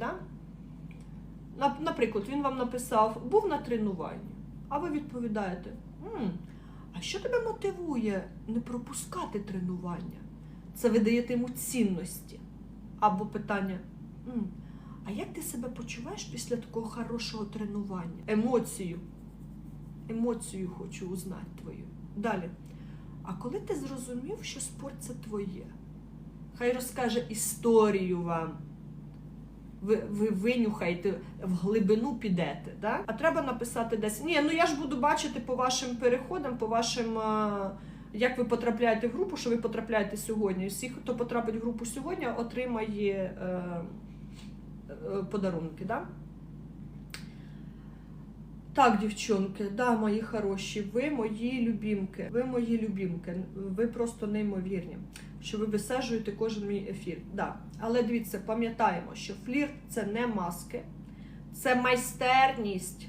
Да? Наприклад, він вам написав, був на тренуванні, а ви відповідаєте: «М, а що тебе мотивує не пропускати тренування? Це ви даєте йому цінності. Або питання: «М, а як ти себе почуваєш після такого хорошого тренування? Емоцію. Емоцію хочу узнати твою. Далі. А коли ти зрозумів, що спорт це твоє? Хай розкаже історію вам. Ви, ви винюхаєте, в глибину підете. Да? А треба написати десь. Ні, ну я ж буду бачити по вашим переходам, по вашим. е, Як ви потрапляєте в групу, що ви потрапляєте сьогодні. Всі, хто потрапить в групу сьогодні, отримає е, е, подарунки. Да? Так, дівчонки, да, мої хороші, ви мої любімки. Ви мої любімки. Ви просто неймовірні, що ви висаджуєте кожен мій ефір. Да. Але дивіться, пам'ятаємо, що флірт це не маски, це майстерність.